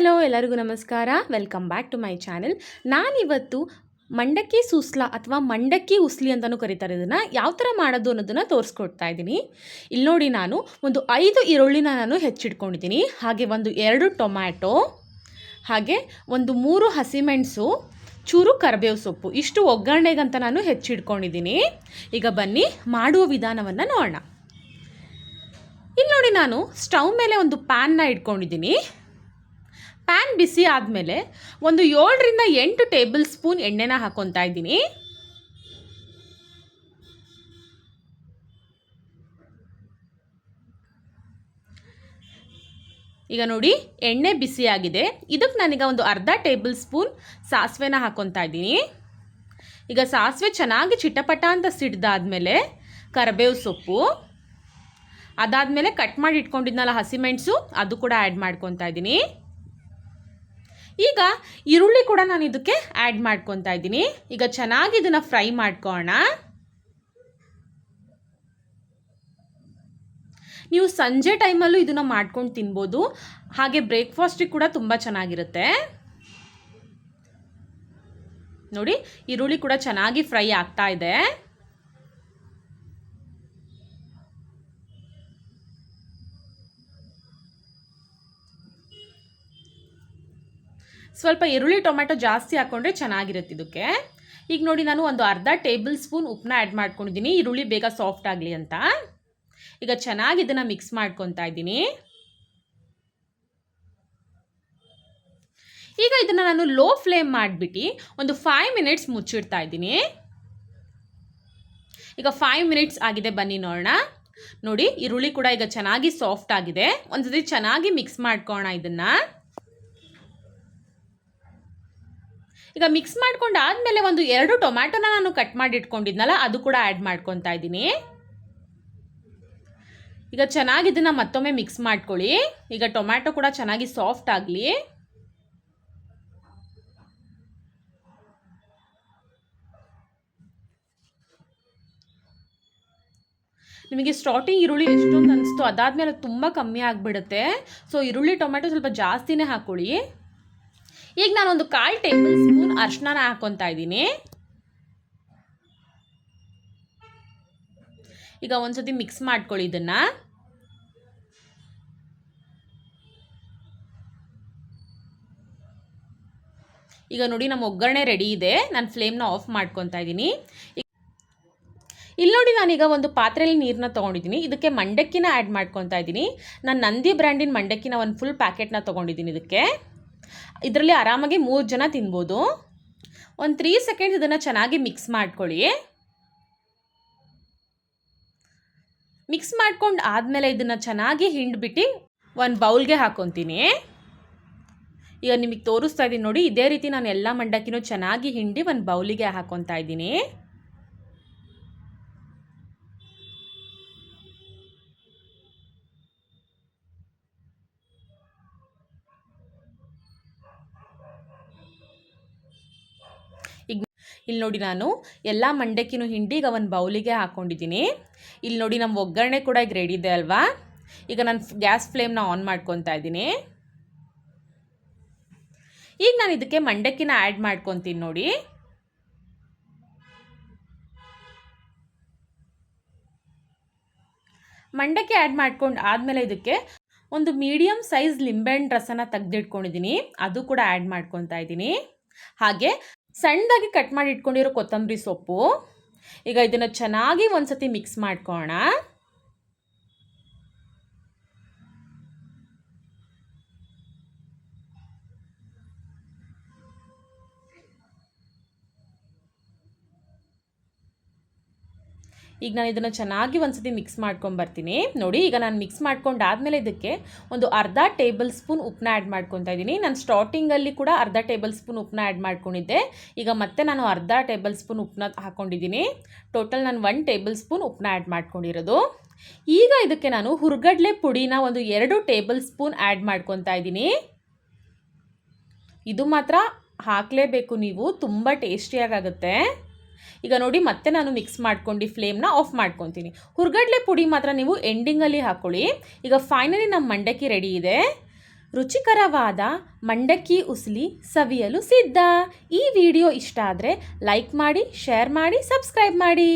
Hello, ಎಲ್ಲರಿಗೂ ನಮಸ್ಕಾರ. Welcome back to my channel ನಾನಿವತ್ತು ಮಂಡಕ್ಕಿ ಸೂಸ್ಲ ಅಥವಾ ಮಂಡಕ್ಕಿ ಉಸ್ಲಿ ಅಂತಲೂ ಕರೀತಾರೆ. ಇದನ್ನು ಯಾವ ಥರ ಮಾಡೋದು ಅನ್ನೋದನ್ನು ತೋರಿಸ್ಕೊಡ್ತಾ ಇದ್ದೀನಿ. ಇಲ್ಲಿ ನೋಡಿ ನಾನು ಒಂದು ಐದು ಈರುಳ್ಳಿನ ನಾನು ಹೆಚ್ಚಿಟ್ಕೊಂಡಿದ್ದೀನಿ. ಹಾಗೆ ಒಂದು ಎರಡು ಟೊಮ್ಯಾಟೊ, ಹಾಗೆ ಒಂದು ಮೂರು ಹಸಿಮೆಣಸು, ಚೂರು ಕರಿಬೇವು ಸೊಪ್ಪು. ಇಷ್ಟು ಒಗ್ಗರಣೆಗಂತ ನಾನು ಹೆಚ್ಚಿಟ್ಕೊಂಡಿದ್ದೀನಿ. ಈಗ ಬನ್ನಿ, ಮಾಡುವ ವಿಧಾನವನ್ನು ನೋಡೋಣ. ಇಲ್ಲಿ ನೋಡಿ ನಾನು ಸ್ಟವ್ ಮೇಲೆ ಒಂದು ಪ್ಯಾನ್ನ ಇಟ್ಕೊಂಡಿದ್ದೀನಿ. ಪ್ಯಾನ್ ಬಿಸಿ ಆದಮೇಲೆ ಒಂದು ಏಳರಿಂದ ಎಂಟು ಟೇಬಲ್ ಸ್ಪೂನ್ ಎಣ್ಣೆನ ಹಾಕೊತಾ ಇದ್ದೀನಿ. ಈಗ ನೋಡಿ, ಎಣ್ಣೆ ಬಿಸಿಯಾಗಿದೆ ಇದಕ್ಕೆ ನಾನೀಗ ಒಂದು ಅರ್ಧ ಟೇಬಲ್ ಸ್ಪೂನ್ ಸಾಸಿವೆನ ಹಾಕೊತಾ ಇದ್ದೀನಿ. ಈಗ ಸಾಸಿವೆ ಚೆನ್ನಾಗಿ ಚಿಟಪಟ ಅಂತ ಸಿಡ್ದಾದ್ಮೇಲೆ ಕರಿಬೇವು ಸೊಪ್ಪು, ಅದಾದಮೇಲೆ ಕಟ್ ಮಾಡಿ ಇಟ್ಕೊಂಡಿದ್ನಲ್ಲ ಹಸಿಮೆಣಸು ಅದು ಕೂಡ ಆ್ಯಡ್ ಮಾಡ್ಕೊತಾ ಇದ್ದೀನಿ. ಈಗ ಈರುಳ್ಳಿ ಕೂಡ ನಾನು ಇದಕ್ಕೆ ಆ್ಯಡ್ ಮಾಡ್ಕೊತಾ ಇದ್ದೀನಿ. ಈಗ ಚೆನ್ನಾಗಿ ಇದನ್ನು ಫ್ರೈ ಮಾಡ್ಕೋಣ. ನೀವು ಸಂಜೆ ಟೈಮಲ್ಲೂ ಇದನ್ನು ಮಾಡ್ಕೊಂಡು ತಿನ್ಬೋದು. ಹಾಗೆ ಬ್ರೇಕ್ಫಾಸ್ಟಿಗೆ ಕೂಡ ತುಂಬ ಚೆನ್ನಾಗಿರುತ್ತೆ. ನೋಡಿ, ಈರುಳ್ಳಿ ಕೂಡ ಚೆನ್ನಾಗಿ ಫ್ರೈ ಆಗ್ತಾ ಇದೆ. ಸ್ವಲ್ಪ ಈರುಳ್ಳಿ ಟೊಮೆಟೊ ಜಾಸ್ತಿ ಹಾಕ್ಕೊಂಡ್ರೆ ಚೆನ್ನಾಗಿರುತ್ತೆ ಇದಕ್ಕೆ. ಈಗ ನೋಡಿ ನಾನು ಒಂದು ಅರ್ಧ ಟೇಬಲ್ ಸ್ಪೂನ್ ಉಪ್ಪನ್ನ ಆ್ಯಡ್ ಮಾಡ್ಕೊಂಡಿದ್ದೀನಿ. ಈರುಳ್ಳಿ ಬೇಗ ಸಾಫ್ಟ್ ಆಗಲಿ ಅಂತ. ಈಗ ಚೆನ್ನಾಗಿ ಇದನ್ನು ಮಿಕ್ಸ್ ಮಾಡ್ಕೊತಾ ಇದ್ದೀನಿ. ಈಗ ಇದನ್ನು ನಾನು ಲೋ ಫ್ಲೇಮ್ ಮಾಡಿಬಿಟ್ಟು ಒಂದು ಫೈವ್ ಮಿನಿಟ್ಸ್ ಮುಚ್ಚಿಡ್ತಾ ಇದ್ದೀನಿ. ಈಗ ಫೈವ್ ಮಿನಿಟ್ಸ್ ಆಗಿದೆ ಬನ್ನಿ ನೋಡೋಣ. ನೋಡಿ, ಈರುಳ್ಳಿ ಕೂಡ ಈಗ ಚೆನ್ನಾಗಿ ಸಾಫ್ಟ್ ಆಗಿದೆ. ಒಂದ್ಸತಿ ಚೆನ್ನಾಗಿ ಮಿಕ್ಸ್ ಮಾಡ್ಕೋಣ ಇದನ್ನು. ಈಗ ಮಿಕ್ಸ್ ಮಾಡ್ಕೊಂಡು ಆದಮೇಲೆ ಒಂದು ಎರಡು ಟೊಮ್ಯಾಟೊನ ನಾನು ಕಟ್ ಮಾಡಿ ಇಟ್ಕೊಂಡಿದ್ನಲ್ಲ, ಅದು ಕೂಡ ಆ್ಯಡ್ ಮಾಡ್ಕೊತಾ ಇದ್ದೀನಿ. ಈಗ ಚೆನ್ನಾಗಿ ಇದನ್ನು ಮತ್ತೊಮ್ಮೆ ಮಿಕ್ಸ್ ಮಾಡ್ಕೊಳ್ಳಿ. ಈಗ ಟೊಮ್ಯಾಟೊ ಕೂಡ ಚೆನ್ನಾಗಿ ಸಾಫ್ಟ್ ಆಗಲಿ. ನಿಮಗೆ ಸ್ಟಾರ್ಟಿಂಗ್ ಈರುಳ್ಳಿ ಎಷ್ಟೊಂದು ಅನಿಸ್ತು, ಅದಾದಮೇಲೆ ತುಂಬ ಕಮ್ಮಿ ಆಗಿಬಿಡುತ್ತೆ. ಸೊ ಈರುಳ್ಳಿ ಟೊಮೆಟೊ ಸ್ವಲ್ಪ ಜಾಸ್ತಿನೇ ಹಾಕ್ಕೊಳ್ಳಿ ಈಗ ನಾನೊಂದು ಕಾಲು ಟೇಬಲ್ ಸ್ಪೂನ್ ಅರ್ಶಿನ ಹಾಕ್ಕೊತಾ ಇದ್ದೀನಿ. ಈಗ ಒಂದ್ಸತಿ ಮಿಕ್ಸ್ ಮಾಡ್ಕೊಳ್ಳಿ ಇದನ್ನ. ಈಗ ನೋಡಿ ನಮ್ಮ ಒಗ್ಗರಣೆ ರೆಡಿ ಇದೆ. ನಾನು ಫ್ಲೇಮ್ನ ಆಫ್ ಮಾಡ್ಕೊತಾ ಇದ್ದೀನಿ. ಇಲ್ಲಿ ನೋಡಿ ನಾನೀಗ ಒಂದು ಪಾತ್ರೆಯಲ್ಲಿ ನೀರನ್ನ ತೊಗೊಂಡಿದ್ದೀನಿ. ಇದಕ್ಕೆ ಮಂಡಕ್ಕಿನ ಆ್ಯಡ್ ಮಾಡ್ಕೊತಾ ಇದ್ದೀನಿ. ನಾನು ನಂದಿ ಬ್ರ್ಯಾಂಡಿನ ಮಂಡಕ್ಕಿನ ಒಂದು ಫುಲ್ ಪ್ಯಾಕೆಟ್ನ ತೊಗೊಂಡಿದ್ದೀನಿ ಇದಕ್ಕೆ. ಇದರಲ್ಲಿ ಆರಾಮಾಗಿ ಮೂರು ಜನ ತಿನ್ಬೋದು. ಒಂದು ತ್ರೀ ಸೆಕೆಂಡ್ಸ್ ಇದನ್ನು ಚೆನ್ನಾಗಿ ಮಿಕ್ಸ್ ಮಾಡ್ಕೊಳ್ಳಿ. ಮಿಕ್ಸ್ ಮಾಡ್ಕೊಂಡು ಆದಮೇಲೆ ಇದನ್ನು ಚೆನ್ನಾಗಿ ಹಿಂಡ್ಬಿಟ್ಟು ಒಂದು ಬೌಲ್ಗೆ ಹಾಕೊತೀನಿ. ಈಗ ನಿಮಗೆ ತೋರಿಸ್ತಾ ಇದ್ದೀನಿ ನೋಡಿ, ಇದೇ ರೀತಿ ನಾನು ಎಲ್ಲ ಮಂಡಕ್ಕಿನೂ ಚೆನ್ನಾಗಿ ಹಿಂಡಿ ಒಂದು ಬೌಲಿಗೆ ಹಾಕ್ಕೊತಾ ಇದ್ದೀನಿ ಈಗ ಇಲ್ಲಿ ನೋಡಿ ನಾನು ಎಲ್ಲ ಮಂಡಕ್ಕಿನೂ ಹಿಂಡಿಗೆ ಅವನ ಬೌಲಿಗೆ ಹಾಕ್ಕೊಂಡಿದ್ದೀನಿ ಇಲ್ಲಿ ನೋಡಿ ನಮ್ಮ ಒಗ್ಗರಣೆ ಕೂಡ ಈಗ ರೆಡಿ ಇದೆ ಅಲ್ವಾ? ಈಗ ನಾನು ಗ್ಯಾಸ್ ಫ್ಲೇಮ್ನ ಆನ್ ಮಾಡ್ಕೊತಾ ಇದ್ದೀನಿ. ಈಗ ನಾನು ಇದಕ್ಕೆ ಮಂಡಕ್ಕಿನ ಆ್ಯಡ್ ಮಾಡ್ಕೊತೀನಿ ನೋಡಿ. ಮಂಡಕ್ಕಿ ಆ್ಯಡ್ ಮಾಡ್ಕೊಂಡು ಆದಮೇಲೆ ಇದಕ್ಕೆ ಒಂದು ಮೀಡಿಯಮ್ ಸೈಜ್ ಲಿಂಬೆಹಣ್ಣು ರಸನ ತೆಗೆದಿಟ್ಕೊಂಡಿದ್ದೀನಿ ಅದು ಕೂಡ ಆ್ಯಡ್ ಮಾಡ್ಕೊತಾ ಇದ್ದೀನಿ. ಹಾಗೆ ಸಣ್ಣದಾಗಿ ಕಟ್ ಮಾಡಿ ಇಟ್ಕೊಂಡಿರೋ ಕೊತ್ತಂಬರಿ ಸೊಪ್ಪು ಈಗ ಇದನ್ನು ಚೆನ್ನಾಗಿ ಒಂದು ಸತಿ ಮಿಕ್ಸ್ ಮಾಡ್ಕೊಳ್ಳೋಣ ಈಗ ನಾನು ಇದನ್ನು ಚೆನ್ನಾಗಿ ಒಂದ್ಸತಿ ಮಿಕ್ಸ್ ಮಾಡ್ಕೊಂಬರ್ತೀನಿ ನೋಡಿ, ಈಗ ನಾನು ಮಿಕ್ಸ್ ಮಾಡ್ಕೊಂಡಾದ್ಮೇಲೆ ಇದಕ್ಕೆ ಒಂದು ಅರ್ಧ ಟೇಬಲ್ ಸ್ಪೂನ್ ಉಪ್ಪನ್ನ ಆ್ಯಡ್ ಮಾಡ್ಕೊತಾ ಇದ್ದೀನಿ. ನಾನು ಸ್ಟಾರ್ಟಿಂಗಲ್ಲಿ ಕೂಡ ಅರ್ಧ ಟೇಬಲ್ ಸ್ಪೂನ್ ಉಪ್ಪನ್ನ ಆ್ಯಡ್ ಮಾಡ್ಕೊಂಡಿದ್ದೆ. ಈಗ ಮತ್ತೆ ನಾನು ಅರ್ಧ ಟೇಬಲ್ ಸ್ಪೂನ್ ಉಪ್ಪನ್ನ ಹಾಕ್ಕೊಂಡಿದ್ದೀನಿ ಟೋಟಲ್ ನಾನು ಒನ್ ಟೇಬಲ್ ಸ್ಪೂನ್ ಉಪ್ಪನ್ನ ಆ್ಯಡ್ ಮಾಡ್ಕೊಂಡಿರೋದು. ಈಗ ಇದಕ್ಕೆ ನಾನು ಹುರ್ಗಡ್ಲೆ ಪುಡಿನ ಒಂದು ಎರಡು ಟೇಬಲ್ ಸ್ಪೂನ್ ಆ್ಯಡ್ ಮಾಡ್ಕೊತಾ ಇದ್ದೀನಿ. ಇದು ಮಾತ್ರ ಹಾಕಲೇಬೇಕು ನೀವು. ತುಂಬ ಟೇಸ್ಟಿಯಾಗುತ್ತೆ ಈಗ ನೋಡಿ ಮತ್ತೆ ನಾನು ಮಿಕ್ಸ್ ಮಾಡ್ಕೊಂಡು ಫ್ಲೇಮ್ನ ಆಫ್ ಮಾಡ್ಕೊತೀನಿ. ಹುರ್ಗಡ್ಲೆ ಪುಡಿ ಮಾತ್ರ ನೀವು ಎಂಡಿಂಗಲ್ಲಿ ಹಾಕ್ಕೊಳ್ಳಿ ಈಗ ಫೈನಲಿ ನಮ್ಮ ಮಂಡಕ್ಕಿ ರೆಡಿ ಇದೆ. ರುಚಿಕರವಾದ ಮಂಡಕ್ಕಿ ಉಸಲಿ ಸವಿಯಲು ಸಿದ್ಧ. ಈ ವಿಡಿಯೋ ಇಷ್ಟ ಆದರೆ ಲೈಕ್ ಮಾಡಿ ಶೇರ್ ಮಾಡಿ ಸಬ್ಸ್ಕ್ರೈಬ್ ಮಾಡಿ.